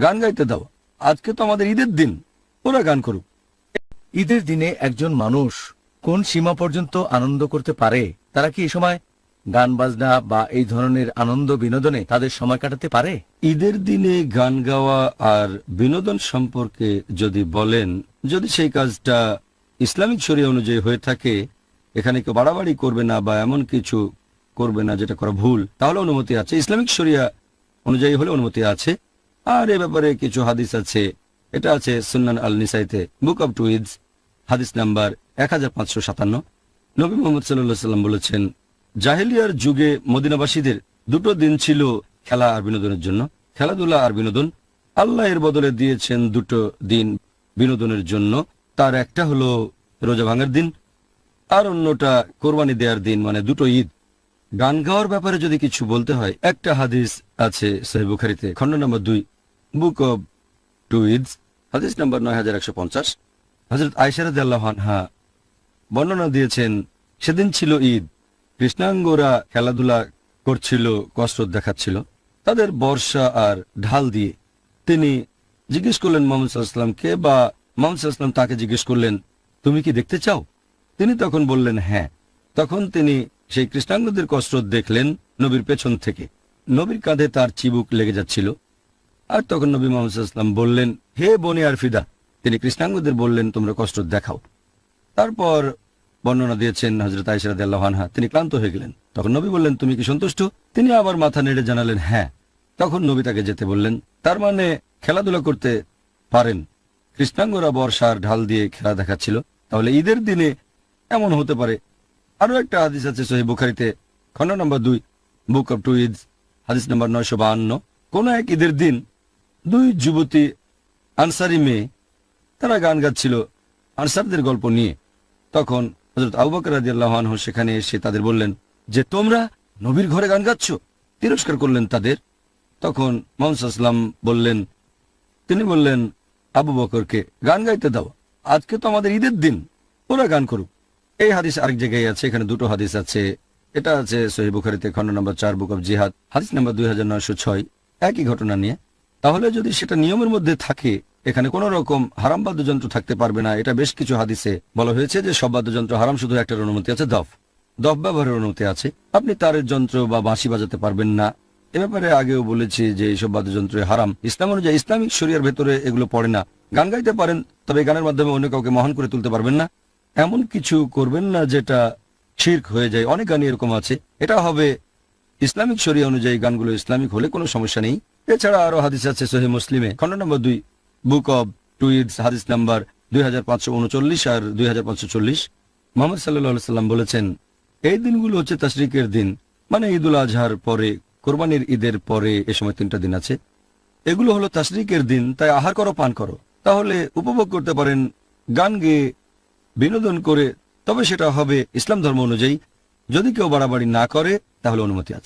গান গাইতে দাও। আজকে তো আমাদের ঈদের দিন। ওরা গান করুক। ঈদের দিনে একজন মানুষ কোন সীমা পর্যন্ত আনন্দ করতে পারে তারা কি এই সময় গান বাজনা বা এই ধরনের আনন্দ বিনোদনে তাদের সময় কাটাতে পারে? ঈদের দিনে গান গাওয়া আর বিনোদন সম্পর্কে যদি বলেন যদি সেই কাজটা ইসলামিক শরিয়া অনুযায়ী হয়ে থাকে এখানে কেউ বাড়াবাড়ি করবে না বা এমন কিছু করবে না যেটা করা ভুল তাহলে অনুমতি আছে। ইসলামিক শরিয়া অনুযায়ী হলে অনুমতি আছে। আর এ ব্যাপারে কিছু হাদিস আছে। এটা আছে সুন্নান আল নিসাইতে বুক অব টুইডস হাদিস নাম্বার এক হাজার পাঁচশো সাতান্ন। নবী মোহাম্মদ সাল্লাহ সাল্লাম বলেছেন, জাহেলিয়ার যুগে মদিনাবাসীদের দুটো দিন ছিল খেলা আর বিনোদনের জন্য। খেলাধুলা আর বিনোদন। আল্লাহ এর বদলে দিয়েছেন দুটো দিন বিনোদনের জন্য। তার একটা হলো রোজা ভাঙার দিন, আর অন্যটা কোরবানি দেওয়ার দিন মানে দুটো ঈদ। গান গাওয়ার ব্যাপারে যদি কিছু বলতে হয়, একটা হাদিস আছে সহি বুখারিতে, খণ্ড নম্বর দুই। বুক অব টু ঈদস হাদিস নম্বর নয় হাজার একশো পঞ্চাশ। হজরত আয়সারদ আল্লাহানহা বর্ণনা দিয়েছেন, সেদিন ছিল ঈদ, কৃষ্ণাঙ্গরা খেলাধুলা করছিল, কসরত দেখাচ্ছিল। তাদের বর্ষা আর ঢাল দিয়ে তিনি জিজ্ঞেস করলেন, মোহাম্মদ সাল্লামকে বা মোহাম্মদ সাল্লাম তাকে জিজ্ঞেস করলেন, তুমি কি দেখতে চাও? তিনি তখন বললেন হ্যাঁ। তখন তিনি সেই কৃষ্ণাঙ্গদের কসরত দেখলেন নবীর পেছন থেকে। নবীর কাঁধে তার চিবুক লেগে যাচ্ছিল। আর তখন নবী মোহাম্মদ বললেন, হে বনি আর ফিদা তিনি কৃষ্ণাঙ্গদের বললেন, তোমরা কসরত দেখাও। তারপর বর্ণনা দিয়েছেন হজরত আইসরাদ তিনি ক্লান্ত হয়ে গেলেন। তখন নবী বললেন, তুমি কি সন্তুষ্ট? তিনি আবার মাথা নেড়ে জানালেন হ্যাঁ। তখন নবী তাকে যেতে বললেন, তার মানে খেলাধুলা করতে পারেন। কৃষ্ণাঙ্গরা বর্ষার ঢাল দিয়ে খেলা দেখাচ্ছিল। তাহলে ঈদের দিনে এমন হতে পারে। আরও একটা হাদিস আছে সহি বুখারিতে, খন্ড নম্বর দুই, বুক অব টু ঈদ, হাদিস নম্বর নয়শো বাহান্ন। কোন এক ঈদের দিন দুই যুবতী আনসারি মেয়ে, তারা গান গাচ্ছিল আনসারদের গল্প নিয়ে। তখন হজরত আবু বকর রাদিয়াল্লাহু আনহু সেখানে এসে তাদের বললেন, যে তোমরা নবীর ঘরে গান গাচ্ছ, তিরস্কার করলেন তাদের? তখন মোহাম্মদ বললেন, তিনি বললেন, আবু বকরকে গান গাইতে দাও, আজকে তো আমাদের ঈদের দিন, ওরা গান করুক। এই হাদিস আরেক জায়গায় আছে, এখানে দুটো হাদিস আছে। এটা আছে সহি খন্ড নম্বর চার, বুক অব জিহাদ, হাদিস নম্বর দুই হাজার নয়শো ছয়। একই ঘটনা নিয়ে তাহলে যদি সেটা নিয়মের মধ্যে থাকে, এখানে কোন রকম হারাম বাদ্যযন্ত্র থাকতে পারবে না। এটা বেশ কিছু হাদিসে বলা হয়েছে যে সব বাদ্যযন্ত্র হারাম, শুধু একটার অনুমতি আছে, দফ। দফ ব্যবহারের অনুমতি আছে। আপনি তারের যন্ত্র বা বাঁশি বাজাতে পারবেন না। এ ব্যাপারে আগেও বলেছি যে এইসব বাদ্যযন্ত্র হারাম। ইসলাম অনুযায়ী ইসলামিক শরিয়ার ভেতরে এগুলো পড়ে না। গান গাইতে পারেন, তবে গানের মাধ্যমে অন্য কাউকে মহান করে তুলতে পারবেন না। এমন কিছু করবেন না যেটা শির্ক হয়ে যায়। অনেক গানই এরকম আছে। এটা হবে ইসলামিক শরিয়া অনুযায়ী গানগুলো ইসলামিক হলে কোনো সমস্যা নেই। এছাড়া আরও হাদিস আছে সহি মুসলিমে। খন্ড নম্বর দুই বুক অব টুইডস হাদিস নাম্বার দুই হাজার পাঁচশো উনচল্লিশ আর দুই হাজার পাঁচশো চল্লিশ। মোহাম্মদ সাল্লাহ সাল্লাম বলেছেন, এই দিনগুলো হচ্ছে তাশরিকের দিন মানে ঈদুল আজহার পরে, কোরবানির ঈদের পরে এ সময় তিনটা দিন আছে। এগুলো হলো তাশরিকের দিন, তাই আহার করো, পান করো। তাহলে উপভোগ করতে পারেন, গান গেয়ে বিনোদন করে, তবে সেটা হবে ইসলাম ধর্ম অনুযায়ী। যদি কেউ বাড়াবাড়ি না করে, তাহলে অনুমতি আছে।